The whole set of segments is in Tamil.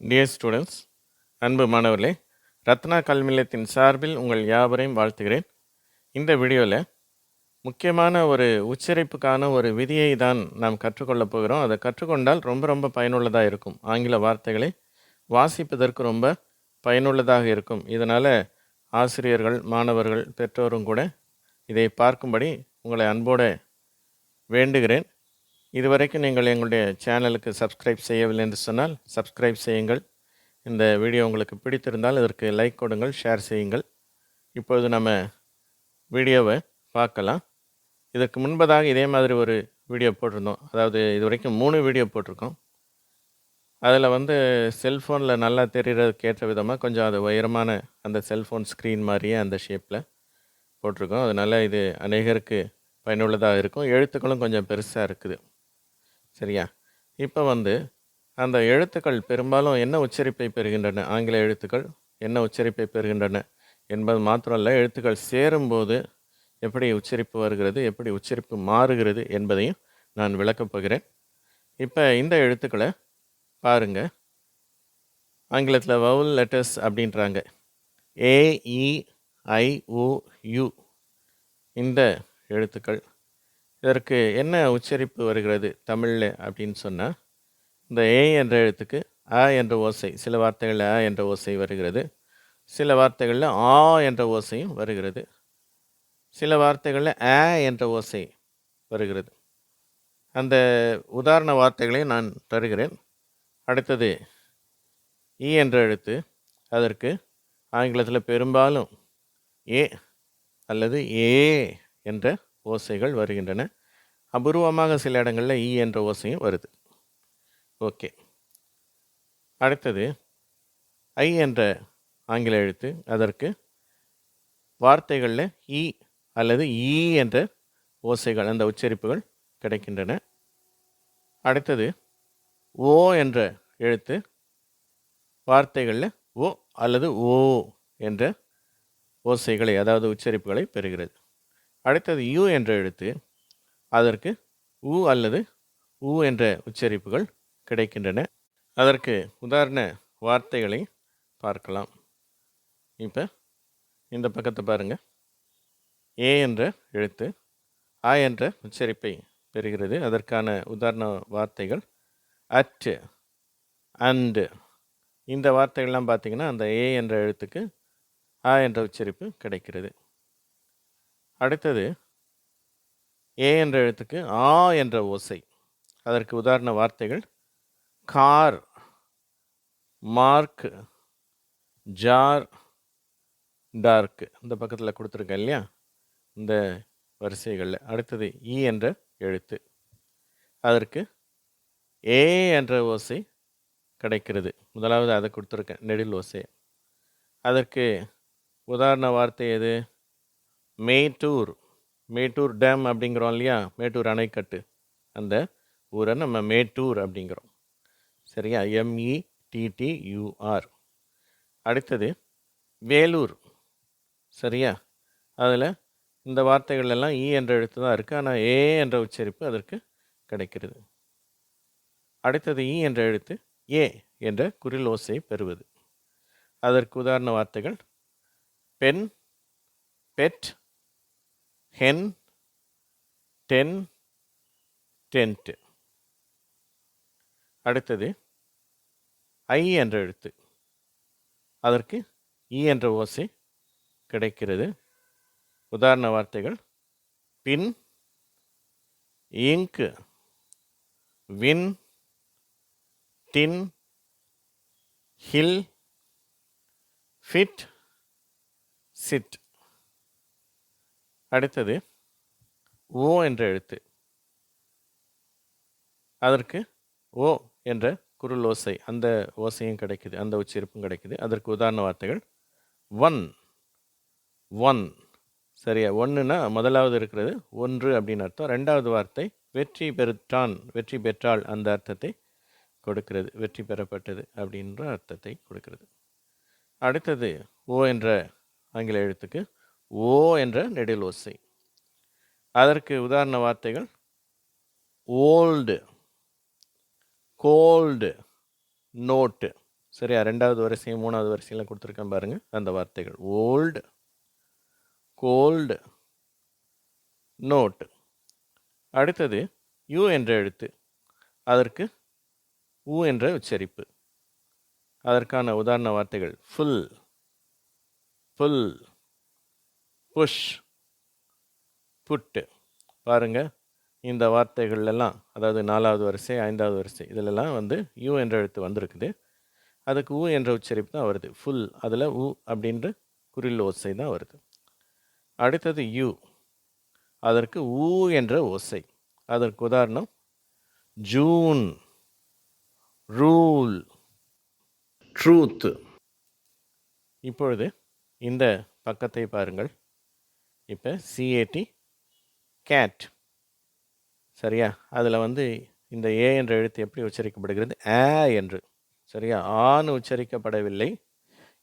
டியர் ஸ்டூடெண்ட்ஸ் அன்பு மாணவர்களே ரத்னா கல்வி நிலையத்தின் சார்பில் உங்கள் யாவரையும் வாழ்த்துகிறேன். இந்த வீடியோவில் முக்கியமான ஒரு உச்சரிப்புக்கான ஒரு விதியை தான் நாம் கற்றுக்கொள்ளப் போகிறோம். அதை கற்றுக்கொண்டால் ரொம்ப ரொம்ப பயனுள்ளதாக இருக்கும். ஆங்கில வார்த்தைகளை வாசிப்பதற்கு ரொம்ப பயனுள்ளதாக இருக்கும். இதனால் ஆசிரியர்கள் மாணவர்கள் பெற்றோரும் கூட இதை பார்க்கும்படி உங்களை அன்போடு வேண்டுகிறேன். இதுவரைக்கும் நீங்கள் எங்களுடைய சேனலுக்கு சப்ஸ்கிரைப் செய்யவில்லை என்று சொன்னால் சப்ஸ்கிரைப் செய்யுங்கள். இந்த வீடியோ உங்களுக்கு பிடித்திருந்தால் இதற்கு லைக் கொடுங்கள் ஷேர் செய்யுங்கள். இப்பொழுது நம்ம வீடியோவை பார்க்கலாம். இதற்கு முன்பதாக இதே மாதிரி ஒரு வீடியோ போட்டிருந்தோம். அதாவது இது வரைக்கும் மூணு வீடியோ போட்டிருக்கோம். அதில் வந்து செல்ஃபோனில் நல்லா தெரிகிறதுக்கு ஏற்ற விதமாக கொஞ்சம் அது உயரமான அந்த செல்ஃபோன் ஸ்க்ரீன் மாதிரியே அந்த ஷேப்பில் போட்டிருக்கோம். அதனால் இது அநேகருக்கு பயனுள்ளதாக இருக்கும். எழுத்துக்களும் கொஞ்சம் பெருசாக இருக்குது. சரியா? இப்போ வந்து அந்த எழுத்துக்கள் பெரும்பாலும் என்ன உச்சரிப்பை பெறுகின்றன? ஆங்கில எழுத்துக்கள் என்ன உச்சரிப்பை பெறுகின்றன? என்பது மாத்திரம் இல்லை எழுத்துக்கள் சேரும்போது எப்படி உச்சரிப்பு வருகிறது எப்படி உச்சரிப்பு மாறுகிறது என்பதையும் நான் விளக்கப் போகிறேன். இப்போ இந்த எழுத்துக்களை பாருங்கள் ஆங்கிலத்தில் வவுல் லெட்டர்ஸ் அப்படின்றாங்க. ஏஇஐஓயு இந்த எழுத்துக்கள். இதற்கு என்ன உச்சரிப்பு வருகிறது தமிழில் அப்படின்னு சொன்னால் இந்த ஏ என்ற எழுத்துக்கு அ என்ற ஓசை சில வார்த்தைகளில் அ என்ற ஓசை வருகிறது. சில வார்த்தைகளில் ஆ என்ற ஓசையும் வருகிறது. சில வார்த்தைகளில் ஆ என்ற ஓசை வருகிறது. அந்த உதாரண வார்த்தைகளை நான் தருகிறேன். அடுத்தது இ என்ற எழுத்து அதற்கு ஆங்கிலத்தில் பெரும்பாலும் ஏ அல்லது ஏ என்ற ஓசைகள் வருகின்றன. அபூர்வமாக சில இடங்களில் ஈ என்ற ஓசையும் வருது. ஓகே. அடுத்தது ஐ என்ற ஆங்கில எழுத்து அதற்கு வார்த்தைகளில் இ அல்லது ஈ என்ற ஓசைகள் அந்த உச்சரிப்புகள் கிடைக்கின்றன. அடுத்தது ஓ என்ற எழுத்து வார்த்தைகளில் ஓ அல்லது ஓ என்ற ஓசைகளை அதாவது உச்சரிப்புகளை பெறுகிறது. அடுத்தது யூ என்ற எழுத்து. அதற்கு உ அல்லது உ என்ற உச்சரிப்புகள் கிடைக்கின்றன. அதற்கு உதாரண வார்த்தைகளை பார்க்கலாம். இப்போ இந்த பக்கத்தை பாருங்கள் ஏ என்ற எழுத்து ஆ என்ற உச்சரிப்பை பெறுகிறது. அதற்கான உதாரண வார்த்தைகள் அட் அண்டு. இந்த வார்த்தைகள்லாம் பார்த்திங்கன்னா அந்த ஏ என்ற எழுத்துக்கு ஆ என்ற உச்சரிப்பு கிடைக்கிறது. அடுத்தது ஏ என்ற எழுத்துக்கு ஆ என்ற ஓசை. அதற்கு உதாரண வார்த்தைகள் கார் மார்க் ஜார் டார்க். இந்த பக்கத்தில் கொடுத்துருக்கேன் இல்லையா? இந்த வரிசைகளில். அடுத்தது இ என்ற எழுத்து. அதற்கு ஏ என்ற ஓசை கிடைக்கிறது. முதலாவது அதை கொடுத்துருக்கேன் நெடில் ஓசை. அதற்கு உதாரண வார்த்தை எது? மேட்டூர் மேட்டூர் டேம் அப்படிங்கிறோம் இல்லையா? மேட்டூர் அணைக்கட்டு. அந்த ஊரை நம்ம மேட்டூர் அப்படிங்கிறோம். சரியா? எம்இ டிடியூஆர் அடுத்தது வேலூர். சரியா? அதில் இந்த வார்த்தைகள் எல்லாம் இ என்ற எழுத்து தான் இருக்குது ஆனால் ஏ என்ற உச்சரிப்பு அதற்கு கிடைக்கிறது. அடுத்தது இ என்ற எழுத்து ஏ என்ற குரில் ஓசை பெறுவது. அதற்கு உதாரண வார்த்தைகள் பெண் பெட் ஹென் டென் டென்ட் அடுத்தது ஐ என்ற எழுத்து. அதற்கு இ என்ற ஓசை கிடைக்கிறது. உதாரண வார்த்தைகள் பின் இங்கு win tin hill fit sit. அடுத்தது ஓ என்ற எழுத்து. அதற்கு ஓ என்ற குரல் ஓசை. அந்த ஓசையும் கிடைக்குது அந்த உச்சரிப்பும் கிடைக்குது. அதற்கு உதாரண வார்த்தைகள் ஒன். ஒன். சரியா? ஒன்றுனா முதலாவது இருக்கிறது ஒன்று அப்படின்னு அர்த்தம். ரெண்டாவது வார்த்தை வெற்றி பெற்றான் வெற்றி பெற்றாள் அந்த அர்த்தத்தை கொடுக்கிறது. வெற்றி பெறப்பட்டது அப்படின்ற அர்த்தத்தை கொடுக்கிறது. அடுத்தது ஓ என்ற ஆங்கில எழுத்துக்கு ஓ என்ற நெடில் ஓசை. அதற்கு உதாரண வார்த்தைகள் ஓல்டு கோல்டு நோட்டு. சரியா ரெண்டாவது வரிசையும் மூணாவது வரிசையில் கொடுத்துருக்கேன் பாருங்கள் அந்த வார்த்தைகள். Old gold note. அடுத்தது யூ என்ற எழுத்து. அதற்கு ஊ என்ற உச்சரிப்பு. அதற்கான உதாரண வார்த்தைகள் ஃபுல் ஃபுல். புஷ் புட்டு. பாருங்கள் இந்த வார்த்தைகள்லாம் அதாவது நாலாவது வரிசை ஐந்தாவது வரிசை இதிலெல்லாம் வந்து யூ என்ற எழுத்து வந்திருக்குது. அதுக்கு ஊ என்ற உச்சரிப்பு தான் வருது. ஃபுல் அதில் ஊ அப்படின்ற குறில் ஓசை தான் வருது. அடுத்தது யூ. அதற்கு ஊ என்ற ஓசை. அதற்கு உதாரணம் ஜூன் ரூல் ட்ரூத் இப்பொழுது இந்த பக்கத்தை பாருங்கள். இப்போ சிஏடி கேட் சரியா? அதில் வந்து இந்த ஏ என்ற எழுத்து எப்படி உச்சரிக்கப்படுகிறது? ஆ என்று. சரியா? ஆன்னு உச்சரிக்கப்படவில்லை.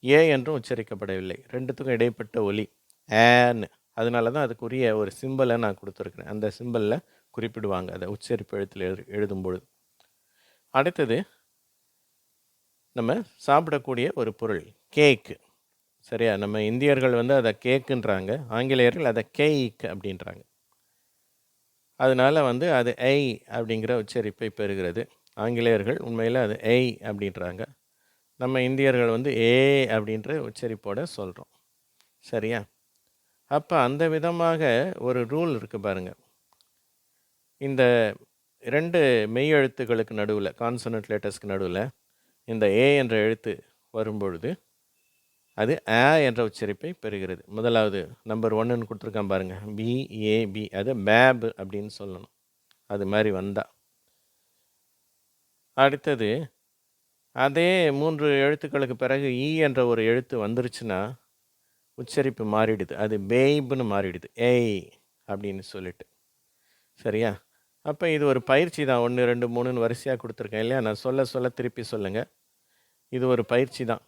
ஏ என்றும் உச்சரிக்கப்படவில்லை. ரெண்டுத்துக்கும் இடைப்பட்ட ஒலி. ஏன்னு அதனால தான் அதுக்குரிய ஒரு சிம்பலை நான் கொடுத்துருக்குறேன். அந்த சிம்பலில் குறிப்பிடுவாங்க. அதை உச்சரிப்பு எழுத்தில் எழு எழுதும் பொழுது அடுத்தது நம்ம சாப்பிடக்கூடிய ஒரு பொருள் கேக்கு சரியா? நம்ம இந்தியர்கள் வந்து அதை கேக்குன்றாங்க ஆங்கிலேயர்கள் அதை கேக் அப்படின்றாங்க. அதனால் வந்து அது ஐ அப்படிங்கிற உச்சரிப்பை பெறுகிறது. ஆங்கிலேயர்கள் உண்மையில் அது ஐ அப்படின்றாங்க. நம்ம இந்தியர்கள் வந்து ஏ அப்படின்ற உச்சரிப்போட சொல்கிறோம் சரியா? அப்போ அந்த விதமாக ஒரு ரூல் இருக்குது பாருங்கள் இந்த ரெண்டு மெய் எழுத்துக்களுக்கு நடுவில் கான்சனட் லெட்டர்ஸ்க்கு நடுவில் இந்த ஏ என்ற எழுத்து வரும்பொழுது அது ஆ என்ற உச்சரிப்பை பெறுகிறது. முதலாவது நம்பர் ஒன்றுன்னு கொடுத்துருக்கான் பாருங்கள் பிஏபி அது மேப் அப்படின்னு சொல்லணும். அது மாதிரி வந்தா. அடுத்தது அதே மூன்று எழுத்துக்களுக்கு பிறகு ஈ என்ற ஒரு எழுத்து வந்துருச்சுன்னா உச்சரிப்பு மாறிடுது. அது பேய்புன்னு மாறிடுது. ஏய் அப்படின்னு சொல்லிட்டு. சரியா? அப்போ இது ஒரு பயிற்சி தான். ஒன்று ரெண்டு மூணுன்னு வரிசையாக கொடுத்துருக்கேன் இல்லையா? நான் சொல்ல சொல்ல திருப்பி சொல்லுங்கள் இது ஒரு பயிற்சி தான்.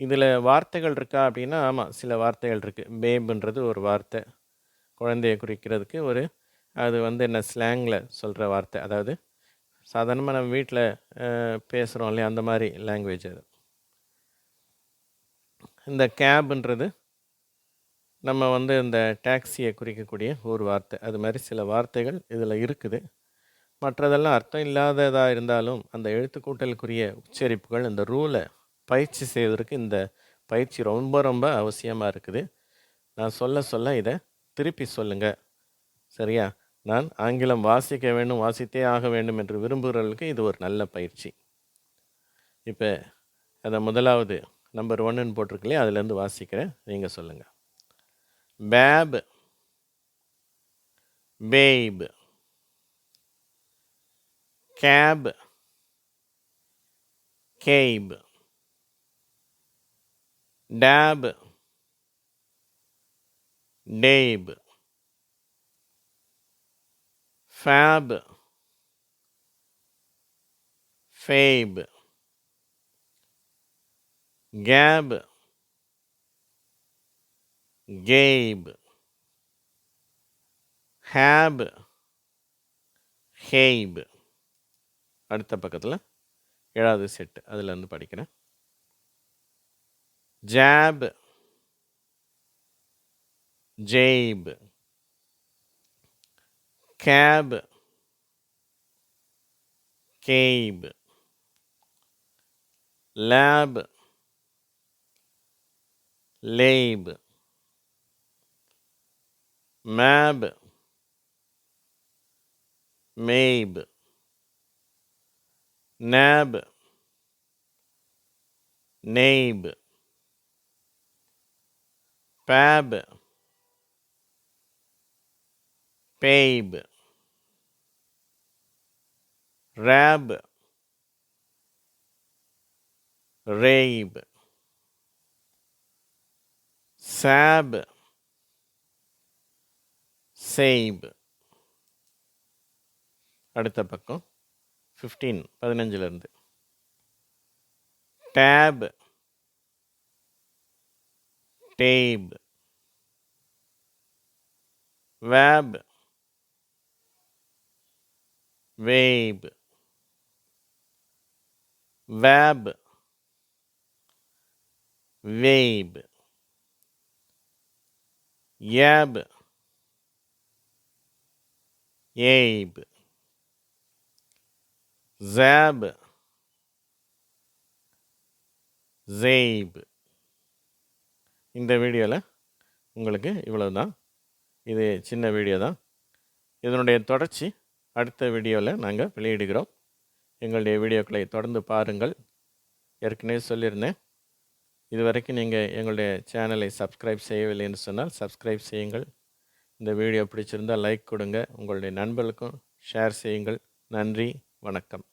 இதில் வார்த்தைகள் இருக்கா அப்படின்னா ஆமாம் சில வார்த்தைகள் இருக்குது பேபுன்றது ஒரு வார்த்தை. குழந்தையை குறிக்கிறதுக்கு ஒரு அது வந்து என்ன ஸ்லாங்கில் சொல்கிற வார்த்தை. அதாவது சாதாரணமாக நம்ம வீட்டில் பேசுகிறோம் இல்லையா அந்த மாதிரி லாங்குவேஜ் அது. இந்த கேபுன்றது நம்ம வந்து இந்த டாக்ஸியை குறிக்கக்கூடிய ஒரு வார்த்தை. அது மாதிரி சில வார்த்தைகள் இதில் இருக்குது. மற்றதெல்லாம் அர்த்தம் இல்லாததாக இருந்தாலும் அந்த எழுத்துக்கூட்டலுக்குரிய உச்சரிப்புகள் இந்த ரூலை பயிற்சி செய்வதற்கு இந்த பயிற்சி ரொம்ப ரொம்ப அவசியமாக இருக்குது. நான் சொல்ல சொல்ல இதை திருப்பி சொல்லுங்கள் சரியா? நான் ஆங்கிலம் வாசிக்க வேண்டும் வாசித்தே ஆக வேண்டும் என்று விரும்புகிறவர்களுக்கு இது ஒரு நல்ல பயிற்சி. இப்போ அதை முதலாவது நம்பர் ஒன்றுன்னு போட்டிருக்கலையே அதுலேருந்து வாசிக்கிறேன். நீங்கள் சொல்லுங்கள் பேப் பேப் கேப் கேப் dab dabe ஃபேப் ஃபேப் கேப் கேப் ஹேப் ஹேப் அடுத்த பக்கத்தில் ஏழாவது செட்டு அதில் இருந்து படிக்கிறேன். Jab. Jabe. Cab. Cabe. Lab. Lab mab. Mabe. Nab. Nabe Pab. Pabe. Rab. Rabe. Sab. Sabe. அடுத்த பக்கம் fifteen பதினஞ்சிலிருந்து tape tabe, web, wave, web, wave, yab, yabe, zab, zabe. இந்த வீடியோவில் உங்களுக்கு இவ்வளவு தான் இது சின்ன வீடியோ தான் இதனுடைய தொடர்ச்சி அடுத்த வீடியோவில் நாங்கள் வெளியிடுகிறோம். எங்களுடைய வீடியோக்களை தொடர்ந்து பாருங்கள். ஏற்கனவே சொல்லியிருந்தேன். இது வரைக்கும் நீங்கள் எங்களுடைய சேனலை சப்ஸ்கிரைப் செய்யவில்லை என்று சொன்னால் சப்ஸ்கிரைப் செய்யுங்கள். இந்த வீடியோ பிடிச்சிருந்தால் லைக் கொடுங்க. உங்களுடைய நண்பர்களுக்கும் ஷேர் செய்யுங்கள். நன்றி. வணக்கம்.